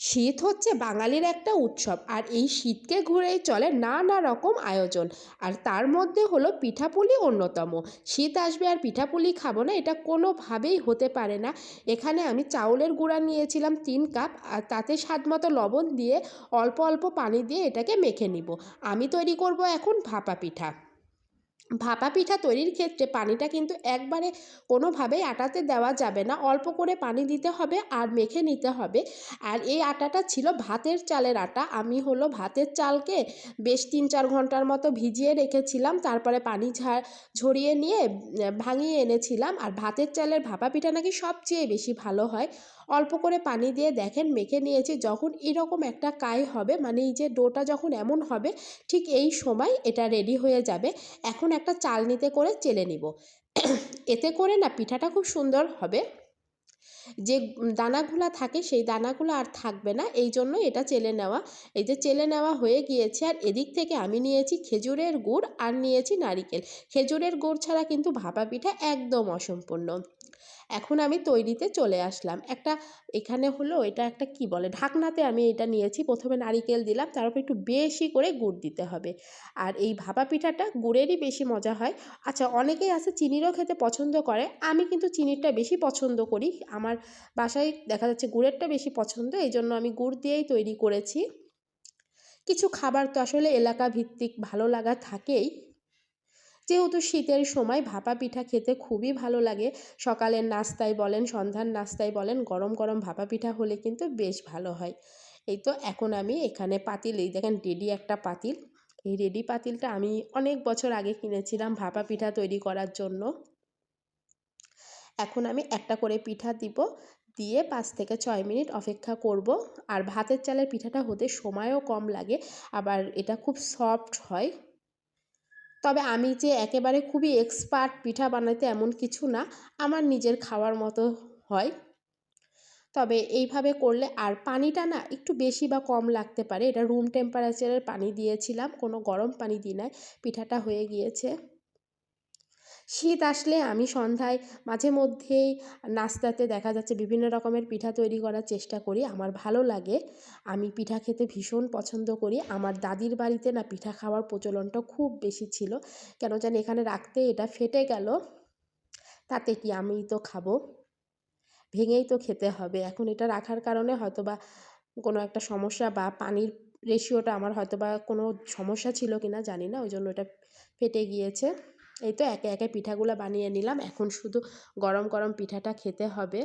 শীত হচ্ছে বাঙালির একটা উৎসব, আর এই শীতকে ঘুরেই চলে নানা রকম আয়োজন। আর তার মধ্যে হলো পিঠাপুলি অন্যতম। শীত আসবে আর পিঠাপুলি খাব না, এটা কোনোভাবেই হতে পারে না। এখানে আমি চাউলের গুঁড়া নিয়েছিলাম তিন কাপ, আর তাতে স্বাদ মতো লবণ দিয়ে অল্প অল্প পানি দিয়ে এটাকে মেখে নিব। আমি তৈরি করব এখন ভাপা পিঠা। ভাপা পিঠা তৈরির ক্ষেত্রে পানিটা কিন্তু একবারে কোনোভাবেই আটাতে দেওয়া যাবে না। অল্প করে পানি দিতে হবে আর মেখে নিতে হবে। আর এই আটাটা ছিল ভাতের চালের আটা। আমি হলো ভাতের চালকে বেশ তিন চার ঘণ্টার মতো ভিজিয়ে রেখেছিলাম। তারপরে পানি ঝাড়, ঝরিয়ে নিয়ে ভাঙিয়ে এনেছিলাম। আর ভাতের চালের ভাপা পিঠা নাকি সবচেয়ে বেশি ভালো হয়। অল্প করে পানি দিয়ে দেখেন, মেখে নিয়েছি। যখন এরকম একটা কাই হবে মানে এই যে ডোটা যখন এমন হবে, ঠিক এই সময় এটা রেডি হয়ে যাবে। এখন একটা চালনিতে করে চেলে নিব। এতে করে না পিঠাটা খুব সুন্দর হবে। যে দানাগুলো থাকে, সেই দানাগুলো আর থাকবে না। এই জন্য এটা চেলে নেওয়া। এই যে চেলে নেওয়া হয়ে গিয়েছে। আর এদিক থেকে আমি নিয়েছি খেজুরের গুড় আর নিয়েছি নারিকেল। খেজুরের গুড় ছাড়া কিন্তু ভাপা পিঠা একদম অসম্পূর্ণ। এখন আমি তৈরিতে চলে আসলাম। একটা এখানে হলো এটা একটা কি বলে? ঢাকনাতে আমি এটা নিয়েছি। প্রথমে নারিকেল দিলাম, তারপর একটু বেশি করে গুড় দিতে হবে। আর এই ভাপা পিঠাটা গুড়েরই বেশি মজা হয়। আচ্ছা অনেকেই আছে চিনিরও খেতে পছন্দ করে। আমি কিন্তু চিনিরটা বেশি পছন্দ করি। আমার বাসায় দেখা যাচ্ছে গুড়েরটা বেশি পছন্দ এই জন্য আমি গুড় দিয়েই তৈরি করেছি। কিছু খাবার তো আসলে এলাকা ভিত্তিক ভালো লাগা থাকেই। যেহেতু শীতের সময় ভাপা পিঠা খেতে খুবই ভালো লাগে, সকালের নাস্তায় বলেন, সন্ধ্যার নাস্তায় বলেন, গরম গরম ভাপা পিঠা হলে কিন্তু বেশ ভালো হয়। এই তো এখন আমি এখানে পাতিল, এই দেখেন রেডি একটা পাতিল। এই রেডি পাতিলটা আমি অনেক বছর আগে কিনেছিলাম ভাপা পিঠা তৈরি করার জন্য। এখন আমি একটা করে পিঠা দিব, দিয়ে পাঁচ থেকে ছয় মিনিট অপেক্ষা করব। আর ভাতের চালের পিঠাটা হতে সময়ও কম লাগে, আবার এটা খুব সফট হয়। তবে আমি যে একেবারে খুবই এক্সপার্ট পিঠা বানাতে এমন কিছু না, আমার নিজের খাওয়ার মতো হয়। তবে এইভাবে করলে আর পানিটা না একটু বেশি বা কম লাগতে পারে। এটা রুম টেম্পারেচারের পানি দিয়েছিলাম, কোনো গরম পানি দিই নাই পিঠাটা হয়ে গিয়েছে। শীত আসলে আমি সন্ধ্যায় মাঝে মধ্যেই নাস্তাতে দেখা যাচ্ছে বিভিন্ন রকমের পিঠা তৈরি করার চেষ্টা করি। আমার ভালো লাগে। আমি পিঠা খেতে ভীষণ পছন্দ করি। আমার দাদির বাড়িতে না পিঠা খাওয়ার প্রচলনটা খুব বেশি ছিল। কেন জানি এখানে রাখতে এটা ফেটে গেল। তাতে কি আমি তো খাব? ভেঙেই তো খেতে হবে। এখন এটা রাখার কারণে হয়তো বা কোনো একটা সমস্যা বা পানির রেশিওটা আমার হয়তো বা কোনো সমস্যা ছিল কি না জানি না। ওই জন্য এটা ফেটে গিয়েছে। এই তো একে একে পিঠাগুলো বানিয়ে নিলাম। এখন শুধু গরম গরম পিঠাটা খেতে হবে।